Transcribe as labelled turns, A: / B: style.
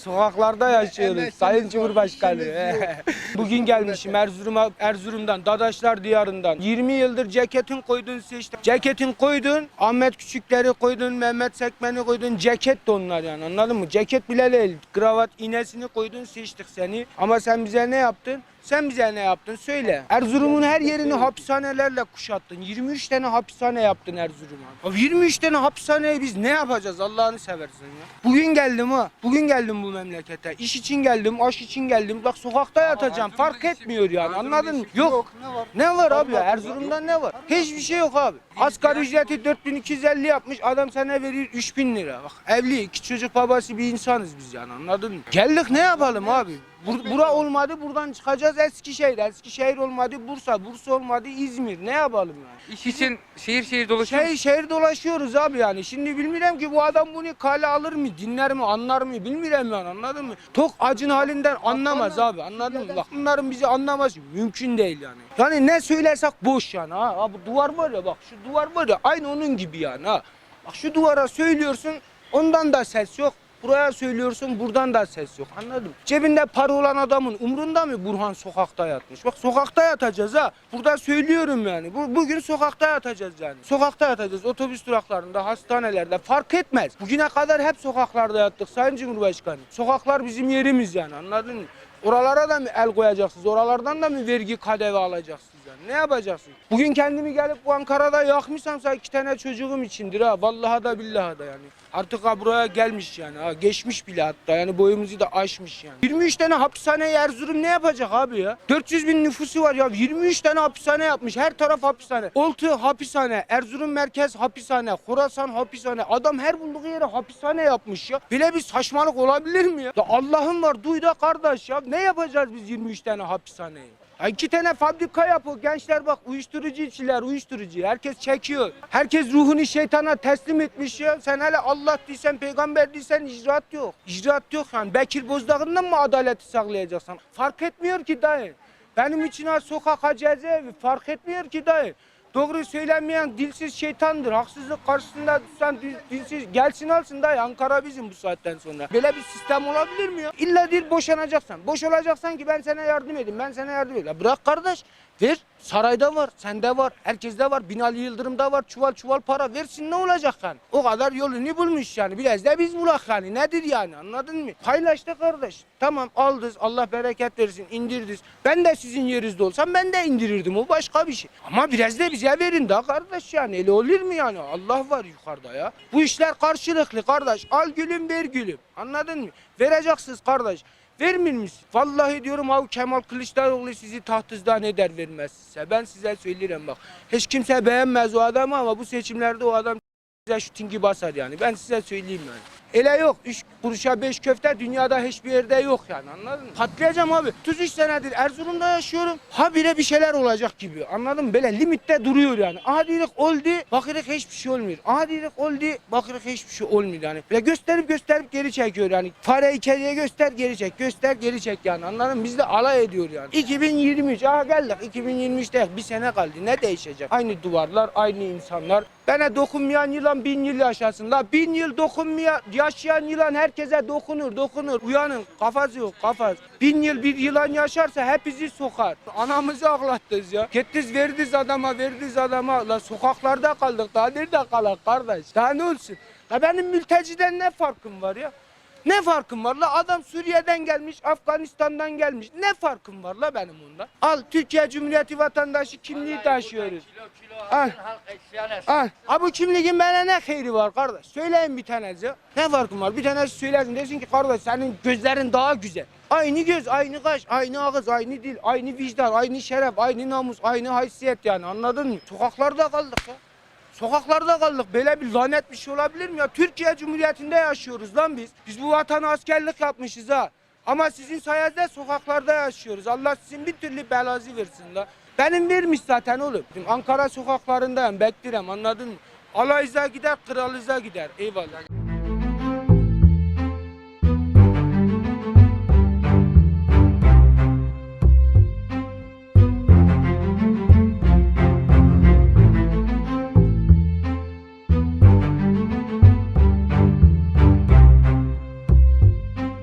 A: Sokaklarda yaşıyoruz Sayın Cumhurbaşkanı. Bugün gelmişim Erzurum'a, Erzurum'dan, Dadaşlar diyarından. 20 yıldır ceketin koydun seçtim. Ceketin koydun, Ahmet Küçükleri koydun, Mehmet Sekmen'i koydun. Ceket de onlar yani anladın mı? Ceket bile değil. Kravat iğnesini koydun seçtik seni. Ama sen bize ne yaptın? Sen bize ne yaptın? Söyle. Erzurum'un her yerini hapishanelerle kuşattın. 23 tane hapishane yaptın Erzurum'a. Ya 23 tane hapishaneye biz ne yapacağız Allah'ını seversen ya. Bugün geldim ha. Bugün geldim bu memlekete. İş için geldim, aş için geldim. Bak sokakta yatacağım. Fark etmiyor yani anladın mı? Yok.
B: Ne var?
A: Ne var abi? Erzurum'da ne var? Hiçbir şey yok abi. Asgari ücreti 4250 yapmış. Adam sana veriyor 3000 lira. Bak evli, iki çocuk babası bir insanız biz yani anladın mı? Geldik ne yapalım abi? Bur- bura olmadı buradan çıkacağız Eskişehir. Eskişehir olmadı Bursa. Bursa olmadı İzmir. Ne yapalım yani?
C: İş için şehir şehir dolaşıyor
A: Şey şehir dolaşıyoruz abi yani. Şimdi bilmiyorum ki bu adam bunu kale alır mı, dinler mi, anlar mı bilmiyorum yani anladın mı? Tok acın halinden anlamaz abi anladın mı? Bak bunların bizi anlaması mümkün değil yani. Yani ne söylersek boş yani ha. ha bu duvar var ya bak şu duvar var ya aynı onun gibi yani ha. Bak şu duvara söylüyorsun ondan da ses yok. Buraya söylüyorsun buradan da ses yok anladın mı? Cebinde para olan adamın umrunda mı Burhan sokakta yatmış? Bak sokakta yatacağız ha. Burada söylüyorum yani. Bu, bugün sokakta yatacağız yani. Sokakta yatacağız. Otobüs duraklarında, hastanelerde fark etmez. Bugüne kadar hep sokaklarda yattık Sayın Cumhurbaşkanı. Sokaklar bizim yerimiz yani anladın mı? Oralara da mı el koyacaksınız? Oralardan da mı vergi kadevi alacaksınız yani? Ne yapacaksınız? Bugün kendimi gelip bu Ankara'da yakmışsamsa iki tane çocuğum içindir ha. Vallahi da billahi da yani. Artık ha buraya gelmiş yani ha. Geçmiş bile hatta yani boyumuzu da aşmış yani. 23 tane hapishane Erzurum ne yapacak abi ya? 400 bin nüfusu var ya. 23 tane hapishane yapmış. Her taraf hapishane. Oltu hapishane. Erzurum merkez hapishane. Khorasan hapishane. Adam her bulduğu yere hapishane yapmış ya. Bile bir saçmalık olabilir mi ya? ya Allah'ım var duy da kardeş ya. Ne yapacağız biz 23 tane hapishaneyi? Ya iki tane fabrika yapıyor. Gençler bak uyuşturucu içiler, uyuşturucu. Herkes çekiyor. Herkes ruhunu şeytana teslim etmiş ya. Sen hele Allah değilsen, peygamber değilsen icraat yok. İcraat yok yani. Bekir Bozdağ'ından mı adaleti sağlayacaksın? Fark etmiyor ki dayı. Benim için ha sokak ha cezaevi fark etmiyor ki dayı. Doğru söylemeyen dilsiz şeytandır. Haksızlık karşısında dil- dilsiz gelsin alsın dayı. Ankara bizim bu saatten sonra. Böyle bir sistem olabilir mi ya? İlla değil boşanacaksan. Boş olacaksan ki ben sana yardım edeyim. Ben sana yardım edeyim. Ya bırak kardeş. Ver. Sarayda var, sende var, herkeste var. Binali Yıldırım'da var. Çuval çuval para versin ne olacak yani? O kadar yolunu bulmuş yani. Biraz da biz bulak yani. Nedir yani anladın mı? Paylaştı kardeş. Tamam aldız. Allah bereket versin. indirdiniz. Ben de sizin yerinizde olsam ben de indirirdim. O başka bir şey. Ama biraz da bize verin da kardeş yani. Öyle olur mu yani? Allah var yukarıda ya. Bu işler karşılıklı kardeş. Al gülüm ver gülüm. Anladın mı? Vereceksiniz kardeş. Vermir misin? Vallahi diyorum abi Kemal Kılıçdaroğlu sizi tahtızdan eder vermez size. Ben size söylerim bak. Hiç kimse beğenmez o adamı ama bu seçimlerde o adam size şutingi basar yani. Ben size söyleyeyim yani. Ele yok. Üç kuruşa beş köfte dünyada hiçbir yerde yok yani anladın mı? Patlayacağım abi. 33 senedir Erzurum'da yaşıyorum. Habire bir şeyler olacak gibi anladın mı? Böyle limitte duruyor yani. Diyoruz oldu. Bakırık hiçbir şey olmuyor. Diyoruz oldu. Bakırık hiçbir şey olmuyor yani. Böyle gösterip gösterip geri çekiyor yani. Fareyi kediye göster geri çek. Göster geri çek yani anladın mı? Bizle alay ediyor yani. 2023 aha geldik 2023'te bir sene kaldı. Ne değişecek? Aynı duvarlar, aynı insanlar. Bana dokunmayan yılan bin yıl yaşasın. La bin yıl dokunmayan, yaşayan yılan herkese dokunur, dokunur. Uyanın, kafası yok, kafası. Bin yıl bir yılan yaşarsa hepimizi sokar. Anamızı ağlattınız ya. Gittiniz verdiniz adama, verdiniz adama. La sokaklarda kaldık, daha nerede kalak kardeş? Daha ne olsun? La benim mülteciden ne farkım var ya? Ne farkım var la? Adam Suriye'den gelmiş, Afganistan'dan gelmiş. Ne farkım var la benim onda? Al Türkiye Cumhuriyeti vatandaşı kimliği taşıyoruz. Al. Al. Ha bu kimliğin bana ne hayri var kardeş? Söyleyin bir tanesi. Ne farkım var? Bir tanesi söylesin desin ki kardeş senin gözlerin daha güzel. Aynı göz, aynı kaş, aynı ağız, aynı dil, aynı vicdan, aynı şeref, aynı namus, aynı haysiyet yani anladın mı? Sokaklarda kaldık ya. Sokaklarda kaldık. Böyle bir lanet bir şey olabilir mi ya? Türkiye Cumhuriyeti'nde yaşıyoruz lan biz. Biz bu vatana askerlik yapmışız ha. Ama sizin sayenizde sokaklarda yaşıyoruz. Allah sizin bir türlü belanızı versin la. Benim vermiş zaten oğlum. Ankara sokaklarındayım beklerim anladın mı? Alayıza gider, kralıza gider. Eyvallah.